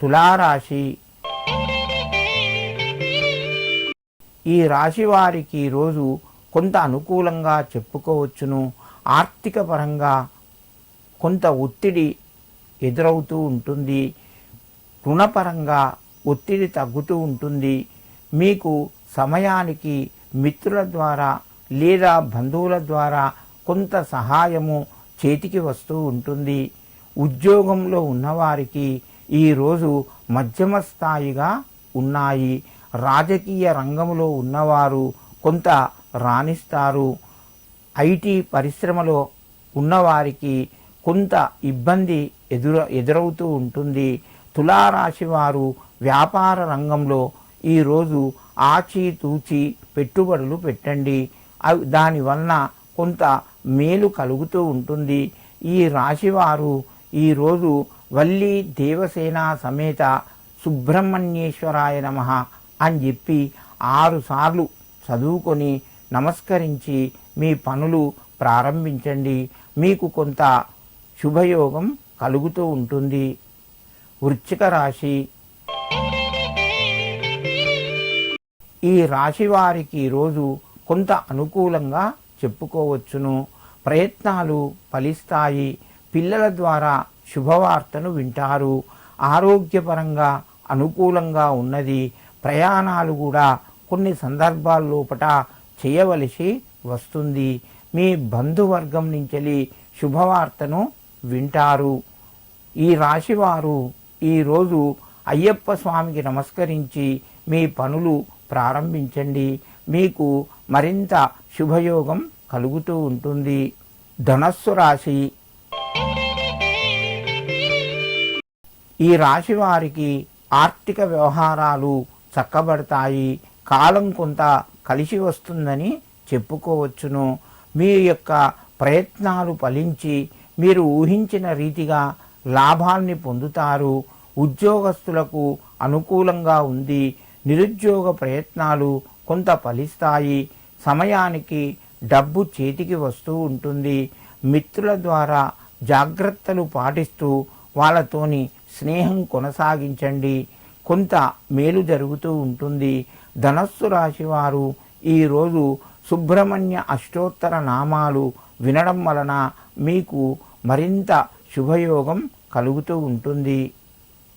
తులారాశి. ఈ రాశి వారికి రోజు కొంత అనుకూలంగా చెప్పుకోవచ్చును. ఆర్థిక పరంగా కొంత ఒత్తిడి ఎదురవుతూ ఉంటుంది. రుణపరంగా ఒత్తిడి తగ్గుతూ ఉంటుంది. మీకు సమయానికి మిత్రుల ద్వారా లేదా బంధువుల ద్వారా కొంత సహాయము చేతికి వస్తూ ఉంటుంది. ఉద్యోగంలో ఉన్నవారికి ఈరోజు మధ్యమ స్థాయిగా ఉన్నాయి. రాజకీయ రంగంలో ఉన్నవారు కొంత రాణిస్తారు. ఐటీ పరిశ్రమలో ఉన్నవారికి కొంత ఇబ్బంది ఎదుర ఎదురవుతూ ఉంటుంది. తులారాశి వారు వ్యాపార రంగంలో ఈరోజు ఆచితూచి పెట్టుబడులు పెట్టండి. అవి దానివలన కొంత మేలు కలుగుతూ ఉంటుంది. ఈ రాశివారు ఈరోజు వల్లి దేవసేన సమేత సుబ్రహ్మణ్యేశ్వరాయ నమ అని చెప్పి ఆరుసార్లు చదువుకొని నమస్కరించి మీ పనులు ప్రారంభించండి. మీకు కొంత శుభయోగం కలుగుతూ ఉంటుంది. వృచ్చిక రాశి. ఈ రాశి వారికి రోజు కొంత అనుకూలంగా చెప్పుకోవచ్చును. ప్రయత్నాలు ఫలిస్తాయి. పిల్లల ద్వారా శుభవార్తను వింటారు. ఆరోగ్యపరంగా అనుకూలంగా ఉన్నది ప్రయాణాలు కూడా కొన్ని సందర్భాల్లోపట చేయవలసి వస్తుంది. మీ బంధువర్గం నుంచి శుభవార్తను వింటారు. ఈ రాశివారు ఈరోజు అయ్యప్ప స్వామికి నమస్కరించి మీ పనులు ప్రారంభించండి. మీకు మరింత శుభయోగం కలుగుతూ ఉంటుంది. ధనస్సు రాశి ఈ రాశి వారికి ఆర్థిక వ్యవహారాలు చక్కబడతాయి. కాలం కొంత కలిసి వస్తుందని చెప్పుకోవచ్చును. మీ యొక్క ప్రయత్నాలు ఫలించి మీరు ఊహించిన రీతిగా లాభాల్ని పొందుతారు. ఉద్యోగస్తులకు అనుకూలంగా ఉంది. నిరుద్యోగ ప్రయత్నాలు కొంత ఫలిస్తాయి. సమయానికి డబ్బు చేతికి వస్తూ ఉంటుంది. మిత్రుల ద్వారా జాగ్రత్తలు పాటిస్తూ వాళ్ళతోని స్నేహం కొనసాగించండి. కొంత మేలు జరుగుతూ ఉంటుంది. ధనస్సు రాశి వారు ఈరోజు సుబ్రహ్మణ్య అష్టోత్తర నామాలు వినడం వలన మీకు మరింత శుభయోగం కలుగుతూ ఉంటుంది.